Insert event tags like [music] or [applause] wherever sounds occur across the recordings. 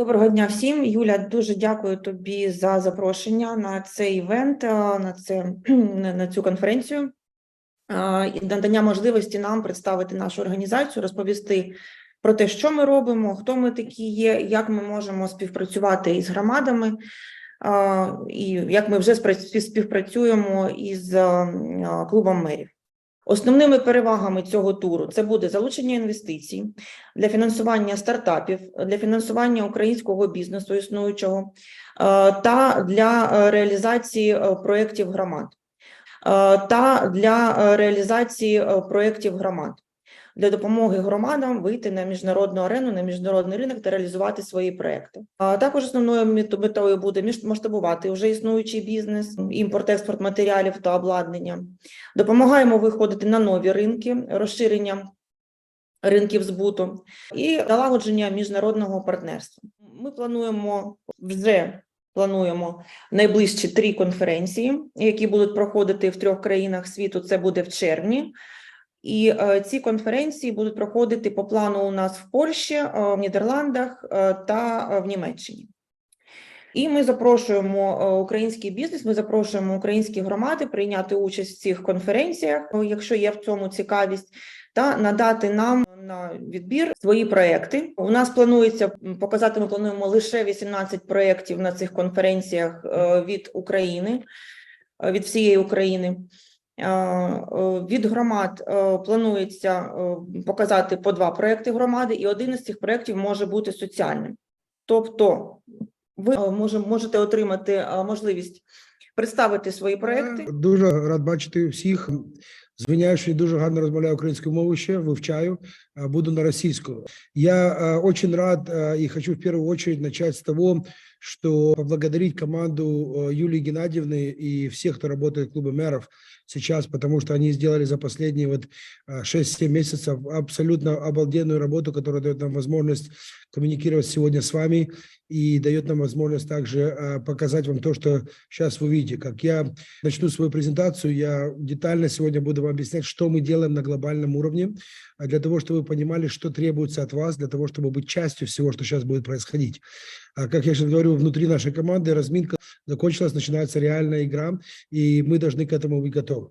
Доброго дня всім. Юля, дуже дякую тобі за запрошення на цей івент, на, це, [clears throat] на цю конференцію і надання можливості нам представити нашу організацію, розповісти про те, що ми робимо, хто ми такі є, як ми можемо співпрацювати із громадами, і як ми вже співпрацюємо із клубом мерів. Основними перевагами цього туру це буде залучення інвестицій для фінансування стартапів, для фінансування українського бізнесу існуючого е, та для е, реалізації е, проєктів громад, та для реалізації проєктів громад. Для допомоги громадам вийти на міжнародну арену, на міжнародний ринок та реалізувати свої проекти. А також основною мет- метою буде масштабувати вже існуючий бізнес, імпорт-експорт матеріалів та обладнання. Допомагаємо виходити на нові ринки, розширення ринків збуту і налагодження міжнародного партнерства. Ми плануємо вже плануємо найближчі три конференції, які будуть проходити в трьох країнах світу. Це буде в червні. І е, ці конференції будуть проходити по плану у нас в Польщі, е, в Нідерландах е, та в Німеччині. І ми запрошуємо український бізнес, ми запрошуємо українські громади прийняти участь в цих конференціях, е, якщо є в цьому цікавість, та надати нам на відбір свої проекти. У нас планується показати. Ми плануємо лише 18 проєктів на цих конференціях від України, від всієї України. Е, е, Від громад е, планується показати по два проекти громади, і один із цих проєктів може бути соціальним. Тобто, ви може, можете отримати можливість представити свої проекти. Дуже рад бачити всіх. Звиняю, що я дуже гарно розмовляю українською мовою ще, вивчаю, а, буду на російську. Я а, очень рад а, и хочу в первую очередь начать с того, что поблагодарить команду а, Юлии Геннадьевны и всех, кто работает в клубе мэров сейчас, потому что они сделали за последние вот а, 6-7 месяцев абсолютно обалденную работу, которая дает нам возможность коммуникировать сегодня с вами и дает нам возможность также а, показать вам то, что сейчас вы видите. Как я начну свою презентацию, я детально сегодня буду вам объяснять, что мы делаем на глобальном уровне, а для того, чтобы вы понимали, что требуется от вас, для того, чтобы быть частью всего, что сейчас будет происходить. А как я сейчас говорю, внутри нашей команды разминка закончилась, начинается реальная игра, и мы должны к этому быть готовы.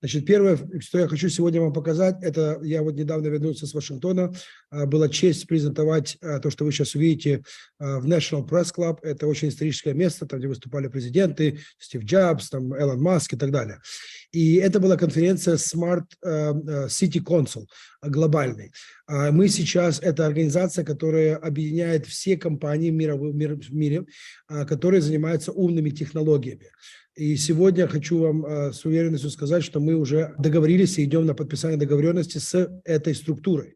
Значит, первое, что я хочу сегодня вам показать, это я вот недавно вернулся с Вашингтона, а, была честь презентовать а, то, что вы сейчас увидите а, в National Press Club. Это очень историческое место, там, где выступали президенты, Стив Джобс, там, Элон Маск и так далее. И это была конференция Smart э, э, City Council глобальный. Мы сейчас, это организация, которая объединяет все компании мировые- мир- в мире, которые занимаются умными технологиями. И сегодня хочу вам э, с уверенностью сказать, что мы уже договорились и идем на подписание договоренности с этой структурой.